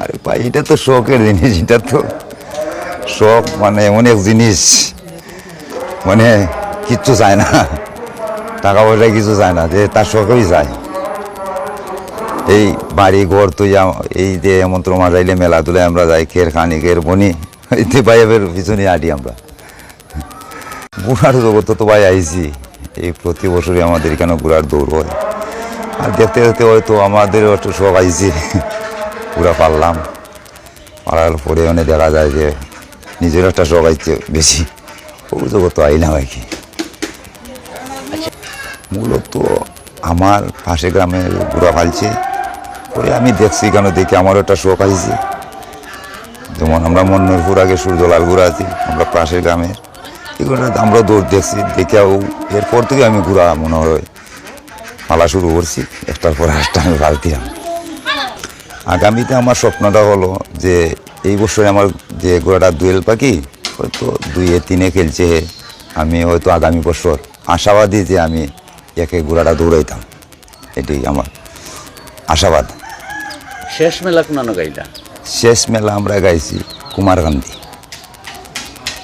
আরে ভাই, এটা তো শখের জিনিস, এটা তো শখ মানে এমন এক জিনিস। মানে কিচ্ছু চায় না, টাকা পয়সা কিছু চায় না, যে তার শখেই চায়। এই বাড়ি ঘর তুই এই যে মন্ত্র মারাইলে মেলা তুলে আমরা যাই, খের খানি, খের বনি এতে ভাইয়ের পিছনে আটি আমরা। ঘোড়ার জগৎ তো ভাই আইছি, এই প্রতি বছরই আমাদের এখানে ঘোড়ার দৌড় হয়। আর দেখতে দেখতে হয়তো আমাদেরও একটু শখ আইছি। পুরা পারলাম। পারার পরে মানে দেখা যায় যে নিজের একটা শখ আইছে বেশি। ও জগৎ আইলাম আর কি। মূলত আমার পাশে গ্রামে ঘোরা ফালছে পরে আমি দেখছি কেন দেখি আমারও একটা শখ আইছে। যেমন আমরা মন্নরপুর আগে সূর্যলাল ঘুরা আছি, আমরা পাশের গ্রামের এগুলো আমরা দৌড় দেখছি দেখেও এরপর থেকে আমি ঘোরা মনে হয়। পালা শুরু করছি। একটার পর একটা আমি ফালতিলাম আগামীতে আমার স্বপ্নটা হলো যে এই বছরে আমার যে ঘোড়াটা দুয়েল পাখি হয়তো দুইয়ে তিনে খেলছে। আমি হয়তো আগামী বছর আশাবাদী যে আমি একে ঘোড়াটা দৌড়াইতাম। এটি আমার আশাবাদ। শেষ মেলা কোনানো গাইলা? শেষ মেলা আমরা গাইছি কুমারকান্দি।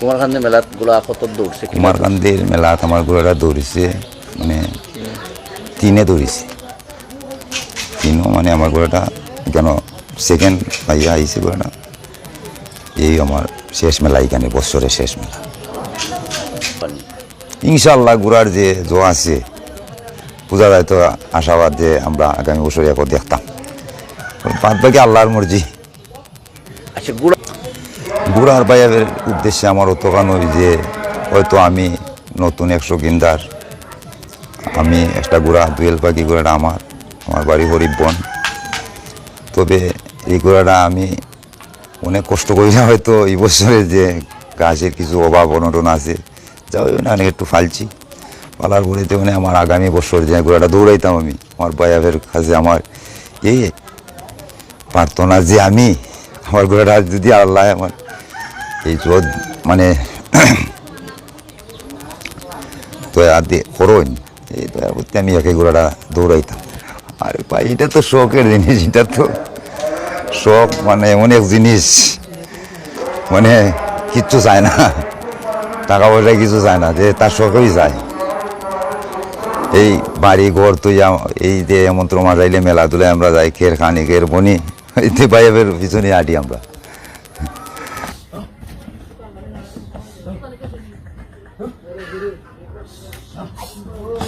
কুমারখান্দি মেলাতগুলা কত দৌড়ছে? কুমারকান্দির মেলাত আমার ঘোড়াটা দৌড়িছে। মানে তিনে দৌড়িছে তিনও মানে আমার ঘোড়াটা কেন সেকেন্ড পাইয়া আইছে ঘোড়াটা এই আমার শেষ মেলা এখানে বছরের শেষ মেলা। ইনশাল্লাহ ঘোড়ার যে জো আছে বোঝা যায় তো আশাবাদ যে আমরা আগামী বছর এখন দেখতাম। বাদ বাকি আল্লাহর মর্জি। আচ্ছা গুড়া ঘোড়ার বাইরের উদ্দেশ্যে আমার অতখান ওই যে হয়তো আমি নতুন একশো গিন্দার আমি একটা ঘোড়া দুয়েল পাখি ঘোড়াটা আমার? আমার বাড়ি হরিবন তবে এই ঘোড়াটা আমি অনেক কষ্ট করি না হয়তো এই বছরে যে গাছের কিছু অভাব, অনটন আছে। যা ওই অনেক একটু ফালছি। পালার ঘুরেতে মানে আমার আগামী বছর যে ঘোড়াটা দৌড়াইতাম আমি, আমার বাইরের কাছে আমার এই পারতো না যে আমি, আমার ঘোড়াটা যদি আল্লাহ আমার এই রোদ মানে দয়া দিয়ে করোন। এই দয়া করতে আমি একে ঘোড়াটা দৌড়াইতাম। আরে ভাই, এটা তো শখের জিনিস, এটা তো শখ মানে এমন এক জিনিস মানে কিচ্ছু চায় না, টাকা পয়সা কিছু চায় না, যে তার শখেই চায়। এই বাড়ি ঘর তুই এই যে মন্ত্র মারাইলে মেলা তুলে আমরা যাই, খের খানি, খের বনি এতে ভাইয়ের পিছনে আটি আমরা।